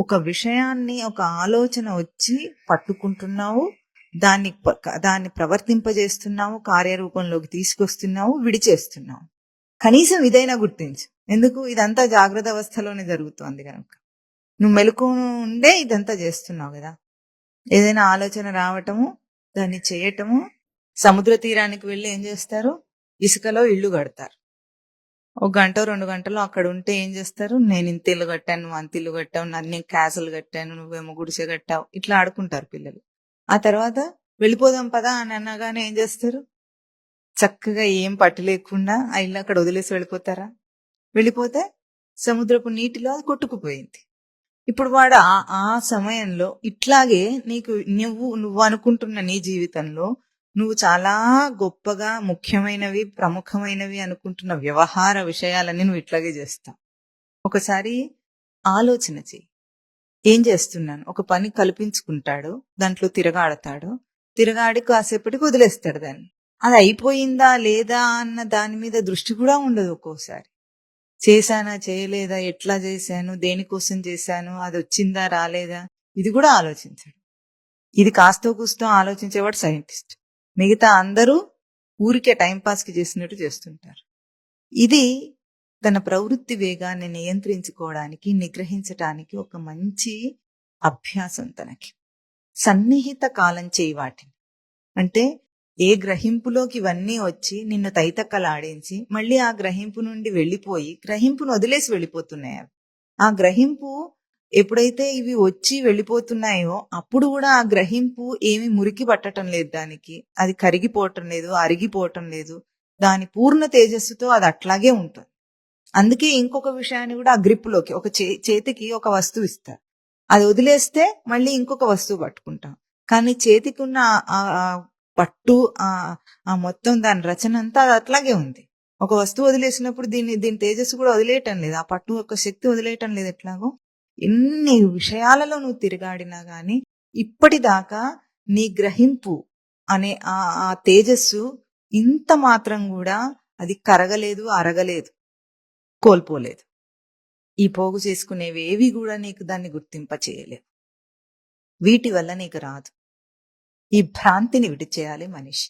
ఒక విషయాన్ని ఒక ఆలోచన వచ్చి పట్టుకుంటున్నావు దాన్ని దాన్ని ప్రవర్తింపజేస్తున్నావు కార్యరూపంలోకి తీసుకొస్తున్నావు విడిచేస్తున్నావు. కనీసం ఇదైనా గుర్తించు. ఎందుకు? ఇదంతా జాగ్రత్త అవస్థలోనే జరుగుతోంది కనుక. నువ్వు మెలకు ఉండే ఇదంతా చేస్తున్నావు కదా. ఏదైనా ఆలోచన రావటము దాన్ని చేయటము సముద్ర తీరానికి వెళ్ళి ఏం చేస్తారు? ఇసుకలో ఇల్లు కడతారు. ఒక గంట రెండు గంటలు అక్కడ ఉంటే ఏం చేస్తారు? నేను ఇంత ఇల్లు కట్టాను నువ్వు అంత ఇల్లు కట్టావు నన్ను క్యాసులు క్యాసలు కట్టాను నువ్వేమో గుడిసె కట్టావు ఇట్లా ఆడుకుంటారు పిల్లలు. ఆ తర్వాత వెళ్ళిపోదాం పదా అని అనగానే ఏం చేస్తారు? చక్కగా ఏం పట్టు లేకుండా ఆ ఇల్లు అక్కడ వదిలేసి వెళ్ళిపోతారా? వెళ్ళిపోతే సముద్రపు నీటిలో అది కొట్టుకుపోయింది. ఇప్పుడు వాడు ఆ ఆ సమయంలో ఇట్లాగే నీకు నువ్వు నువ్వు అనుకుంటున్న నీ జీవితంలో నువ్వు చాలా గొప్పగా ముఖ్యమైనవి ప్రముఖమైనవి అనుకుంటున్న వ్యవహార విషయాలన్నీ నువ్వు ఇట్లాగే చేస్తావు. ఒకసారి ఆలోచన చెయ్యి. ఏం చేస్తున్నాను? ఒక పని కల్పించుకుంటాడు దాంట్లో తిరగాడతాడు తిరగాడి కాసేపటికి వదిలేస్తాడు దాన్ని. అది అయిపోయిందా లేదా అన్న దాని మీద దృష్టి కూడా ఉండదు ఒక్కోసారి. చేశానా చేయలేదా ఎట్లా చేశాను దేనికోసం చేశాను అది వచ్చిందా రాలేదా ఇది కూడా ఆలోచించాడు. ఇది కాస్తో కూస్తో ఆలోచించేవాడు సైంటిస్ట్. మిగతా అందరూ ఊరికే టైంపాస్కి చేసినట్టు చేస్తుంటారు. ఇది తన ప్రవృత్తి వేగాన్ని నియంత్రించుకోవడానికి నిగ్రహించటానికి ఒక మంచి అభ్యాసం తనకి. సన్నిహిత కాలం చేయి వాటిని. అంటే ఏ గ్రహింపులోకి ఇవన్నీ వచ్చి నిన్ను తైతక్కలాడించి మళ్ళీ ఆ గ్రహింపు నుండి వెళ్ళిపోయి గ్రహింపును వదిలేసి వెళ్ళిపోతున్నాయి అవి. ఆ గ్రహింపు ఎప్పుడైతే ఇవి వచ్చి వెళ్ళిపోతున్నాయో అప్పుడు కూడా ఆ గ్రహింపు ఏమి మురికి పట్టడం లేదు దానికి. అది కరిగిపోవటం లేదు అరిగిపోవటం లేదు. దాని పూర్ణ తేజస్సుతో అది అట్లాగే ఉంటుంది. అందుకే ఇంకొక విషయాన్ని కూడా ఆ గ్రిప్లోకి ఒక చే చేతికి ఒక వస్తువు ఇస్తారు. అది వదిలేస్తే మళ్ళీ ఇంకొక వస్తువు పట్టుకుంటాం. కానీ చేతికి ఉన్న ఆ- పట్టు ఆ మొత్తం దాని రచన అంతా అది అట్లాగే ఉంది. ఒక వస్తువు వదిలేసినప్పుడు దీన్ని దీని తేజస్సు కూడా వదిలేయటం లేదు. ఆ పట్టు యొక్క శక్తి వదిలేయటం లేదు ఎట్లాగో. ఎన్ని విషయాలలో నువ్వు తిరగాడినా కానీ ఇప్పటిదాకా నీ గ్రహింపు అనే ఆ ఆ తేజస్సు ఇంత మాత్రం కూడా అది కరగలేదు అరగలేదు కోల్పోలేదు. ఈ పోగు చేసుకునేవి ఏవి కూడా నీకు దాన్ని గుర్తింప చేయలేవు వీటి వల్ల నీకు రాదు. ఈ భ్రాంతిని విడిచేయాలి మనిషి.